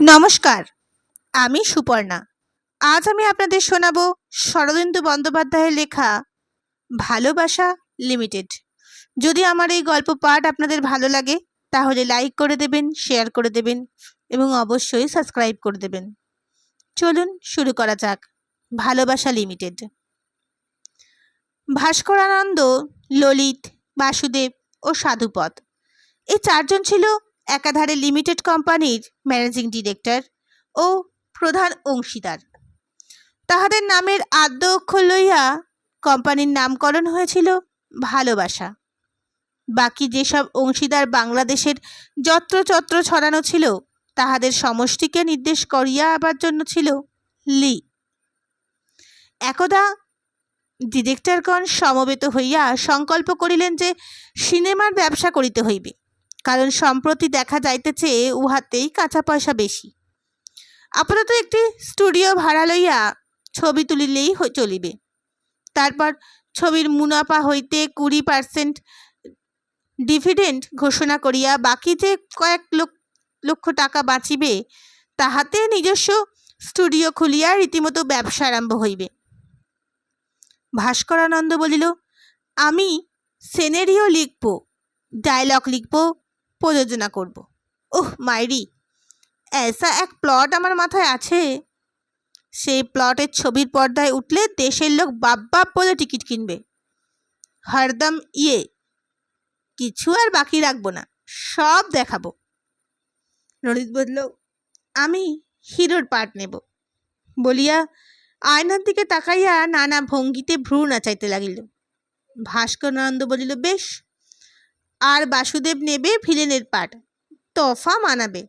নমস্কার, আমি সুপর্ণা। আজ আমি আপনাদের শোনাব শরদেন্দু বন্দ্যোপাধ্যায়ের লেখা ভালোবাসা লিমিটেড। যদি আমার এই গল্প পাঠ আপনাদের ভালো লাগে, তাহলে লাইক করে দেবেন, শেয়ার করে দেবেন এবং অবশ্যই সাবস্ক্রাইব করে দেবেন। চলুন শুরু করা যাক, ভালোবাসা লিমিটেড। ভাস্করানন্দ ললিত, বাসুদেব ও সাধুপদ। এই চারজন ছিল একাধারে লিমিটেড কোম্পানির ম্যানেজিং ডিরেক্টর ও প্রধান অংশীদার। তাহাদের নামের আদ্য অক্ষর লইয়া কোম্পানির নামকরণ হয়েছিল ভালোবাসা। বাকি যেসব অংশীদার বাংলাদেশের যত্রচত্র ছড়ানো ছিল, তাহাদের সমষ্টিকে নির্দেশ করিয়া আবার জন্য ছিল লি। একদা ডিরেক্টরগণ সমবেত হইয়া সংকল্প করিলেন যে সিনেমার ব্যবসা করিতে হইবে। কারণ সম্প্রতি দেখা যাইতেছে উহাতেই কাঁচা পয়সা বেশি। আপাতত একটি স্টুডিও ভাড়া লইয়া ছবি তুলিলেই চলিবে। তারপর ছবির মুনাফা হইতে কুড়ি পার্সেন্ট ডিভিডেন্ড ঘোষণা করিয়া বাকি যে কয়েক লক- লক্ষ টাকা বাঁচিবে, তাহাতে নিজস্ব স্টুডিও খুলিয়া রীতিমতো ব্যবসা আরম্ভ হইবে। ভাস্করানন্দ বলিল, আমি সেনেরিও লিখব ডায়লগ লিখব প্রযোজনা করব। ওহ, মাইরি, এসা এক প্লট আমার মাথায় আছে। সেই প্লটের ছবির পর্দায় উঠলে দেশের লোক বাপ বাপ বলে টিকিট কিনবে। হরদম ইয়ে কিছু আর বাকি রাখব না, সব দেখাবো। ললিত বলল, আমি হিরোর পার্ট নেব। বলিয়া আয়নার দিকে তাকাইয়া নানা ভঙ্গিতে ভ্রু নাচাইতে লাগিল। ভাস্করানন্দ বলিল, বেশ আর বাসুদেব নেবে ভিলেনের পার্ট তফা মানাবে।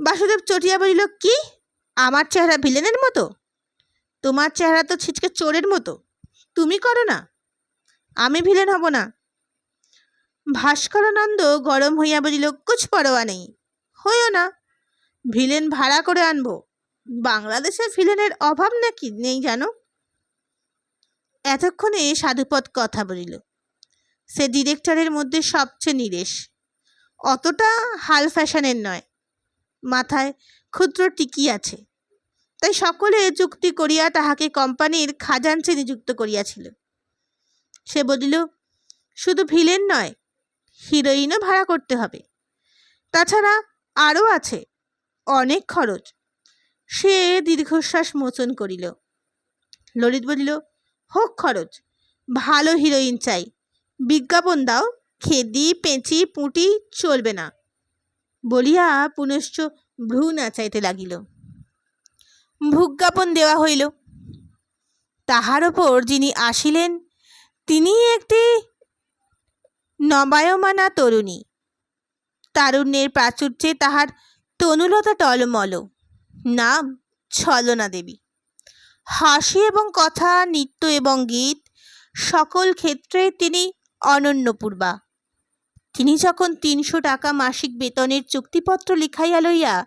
বাসুদেব চটিয়া বলিল, কি? আমার চেহারা ভিলেনের মতো? তোমার চেহারা তো ছিচকে চোরের মতো। তুমি করো না। আমি ভিলেন হব না। ভাস্করানন্দ গরম হইয়া বলিল, কুছ পরোয়া নেই। হইও না। ভিলেন ভাড়া করে আনব। বাংলাদেশে ভিলেনের অভাব নাকি নেই জানো? এতক্ষণে সাধুপদ কথা বলিল। সে ডিরেক্টরের মধ্যে সবচেয়ে নিরেশ। অতটা হাল ফ্যাশনের নয়, মাথায় ক্ষুদ্র টিকি আছে। তাই সকলে যুক্তি করিয়া তাহাকে কোম্পানির খাজাঞ্চি নিযুক্ত করিয়াছিল। সে বলিল, শুধু ভিলেন নয়, হিরোইনও ভাড়া করতে হবে। তাছাড়া আরও আছে, অনেক খরচ। সে দীর্ঘশ্বাস মোচন করিল। ললিত বলিল, হোক খরচ, ভালো হিরোইন চাই। বিজ্ঞাপন দাও, খেদি, পেঁচি, পুঁটি চলবে না। বলিয়া পুনশ্চ ভ্রু নাচাইতে লাগিল। ভুজ্ঞাপন দেওয়া হইল। তাহার ওপর যিনি আসিলেন, তিনি একটি নবায়মানা তরুণী। তারুণ্যের প্রাচুর্যে তাহার তনুলতা টলমল। নাম ছলনা দেবী। হাসি এবং কথা, নৃত্য এবং গীত সকল ক্ষেত্রে তিনি অনন্যপূর্বা। তিনি যখন তিনশো টাকা মাসিক বেতনের চুক্তিপত্র লিখাইয়া লইয়া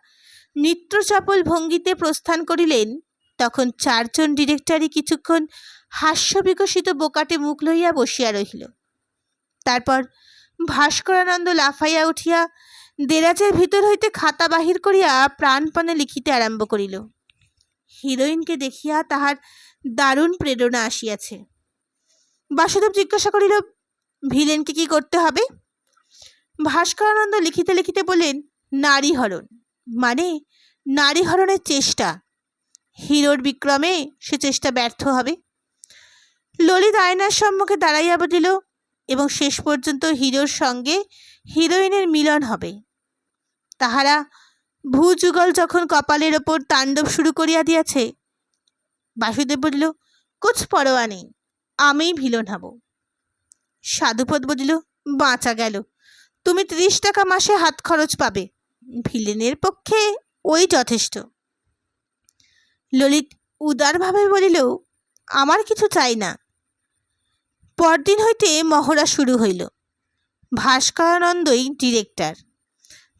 নৃত্যচাপল ভঙ্গিতে প্রস্থান করিলেন, তখন চারজন ডিরেক্টরই কিছুক্ষণ হাস্য বিকশিত বোকাটে মুখ লইয়া বসিয়া রহিল। তারপর ভাস্করানন্দ লাফাইয়া উঠিয়া দেরাজের ভিতর হইতে খাতা বাহির করিয়া প্রাণপণে লিখিতে আরম্ভ করিল। হিরোইনকে দেখিয়া তাহার দারুণ প্রেরণা আসিয়াছে। বাসুদেব জিজ্ঞাসা করিল ভিলেনকে কি করতে হবে? ভাস্করানন্দ লিখিতে লিখিতে বলেন নারী হরণ। মানে নারী হরণের চেষ্টা। হিরোর বিক্রমে সে চেষ্টা ব্যর্থ হবে। ললিত আয়নার সম্মুখে দাঁড়াইয়া বলিল, এবং শেষ পর্যন্ত হিরোর সঙ্গে হিরোইনের মিলন হবে। তাহারা ভূযুগল যখন কপালের ওপর তাণ্ডব শুরু করিয়া দিয়াছে, বাসুদেব বলিল, কুছ পরোয়া নেই, আমিই ভিলন হব। সাধুপদ বলিল, বাঁচা গেল। তুমি ত্রিশ টাকা মাসে হাত খরচ পাবে। ভিলেনের পক্ষে ওই যথেষ্ট। ললিত উদারভাবে বলিল, আমার কিছু চাই না। পরদিন হইতে মহড়া শুরু হইল। ভাস্করানন্দই ডিরেক্টর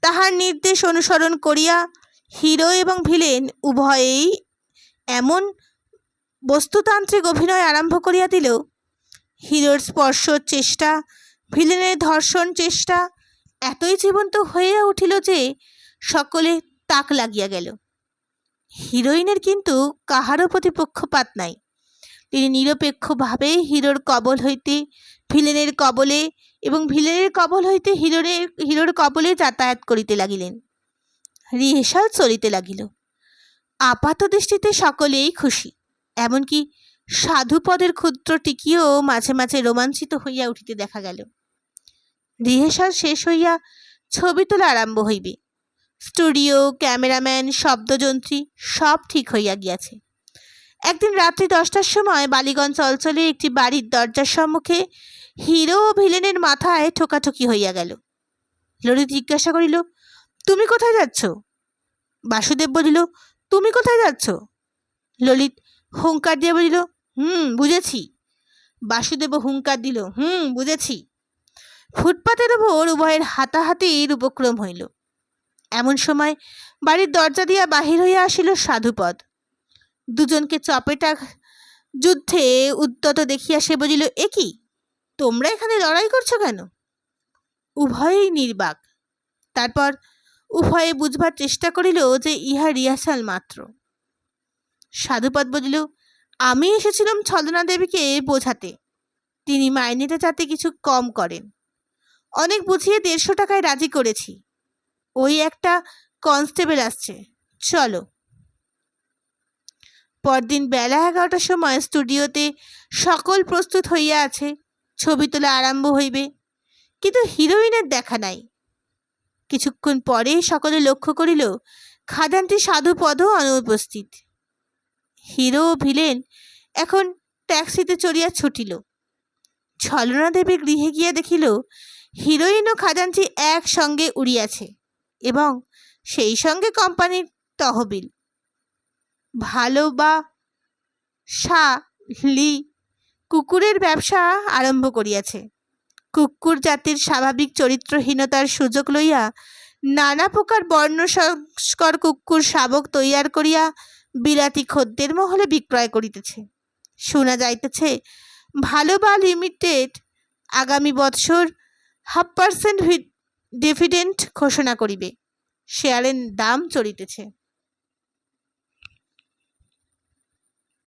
তাহার নির্দেশ অনুসরণ করিয়া হিরো এবং ভিলেন উভয়েই এমন বস্তুতান্ত্রিক অভিনয় আরম্ভ করিয়া দিল হিরোর স্পর্শ চেষ্টা, ভিলেনের ধর্ষণ চেষ্টা, এতই জীবন্ত হইয়া উঠিল যে সকলে তাক লাগিয়া গেল। হিরোইনের কিন্তু কাহারও প্রতি পক্ষপাত নাই। তিনি নিরপেক্ষভাবে হিরোর কবল হইতে, ভিলেনের কবলে এবং ভিলেনের কবল হইতে হিরোরের হিরোর কবলে যাতায়াত করিতে লাগিলেন। রিহেশাল চলিতে লাগিল। আপাত দৃষ্টিতে সকলেই খুশি, এমনকি সাধুপদের ক্ষুদ্র টিকিও মাঝে মাঝে রোমাঞ্চিত হইয়া উঠিতে দেখা গেল। রিহেশাল শেষ হইয়া ছবি তোলা আরম্ভ হইবে। স্টুডিও, ক্যামেরাম্যান, শব্দযন্ত্রী সব ঠিক হইয়া গিয়াছে। একদিন রাত্রি দশটার সময় বালিগঞ্জ অঞ্চলে একটি বাড়ির দরজার সম্মুখে হিরো ও ভিলেনের মাথায় ঠোকাঠুকি হইয়া গেল। ললিত জিজ্ঞাসা করিল, তুমি কোথায় যাচ্ছ? বাসুদেব বলিল, তুমি কোথায় যাচ্ছ? ললিত হুঙ্কার দিয়ে বলিল হুম, বুঝেছি। বাসুদেব হুঙ্কার দিল, হুম, বুঝেছি। ফুটপাতের ওপর উভয়ের হাতাহাতির উপক্রম হইল। এমন সময় বাড়ির দরজা দিয়া বাহির হইয়া আসিল সাধুপদ। দুজনকে চপেটা যুদ্ধে উদ্যত দেখিয়া সে বলিল, এ কি? তোমরা এখানে লড়াই করছ কেন? উভয়েই নির্বাক। তারপর উভয়ে বুঝবার চেষ্টা করিল যে ইহা রিহার্সাল মাত্র। সাধুপদ বলিল আমি এসেছিলাম ছলনা দেবীকে বোঝাতে। তিনি মাইনেটা যাতে কিছু কম করেন। অনেক বুঝিয়ে দেড়শো টাকায় রাজি করেছি। ওই একটা কনস্টেবল আসছে। চলো। পরদিন বেলা এগারোটার সময় স্টুডিওতে সকল প্রস্তুত হইয়া আছে, ছবি তোলা আরম্ভ হইবে। কিন্তু হিরোইনের দেখা নাই। কিছুক্ষণ পরে সকলে লক্ষ্য করিল, খাদানটি সাধুপদও অনুপস্থিত। হিরো ভিলেন এখন ট্যাক্সিতে চড়িয়া ছুটিল। ছলনা দেবী গৃহে গিয়া দেখিল, হিরোইন ও খাজানটি একসঙ্গে উড়িয়াছে এবং সেই সঙ্গে কোম্পানির তহবিল। ভালো বা সা লি কুকুরের ব্যবসা আরম্ভ করিয়াছে। কুকুর জাতির স্বাভাবিক চরিত্রহীনতার সুযোগ লইয়া নানা প্রকার বর্ণ সংস্কর কুকুর শাবক তৈয়ার করিয়া বিলাতি খদ্দের মহলে বিক্রয় করিতেছে। শোনা যাইতেছে, ভালো বা লিমিটেড আগামী বৎসর হাফ পার্সেন্ট ডিভিডেন্ট ঘোষণা করিবে। শেয়ারের দাম চড়িতেছে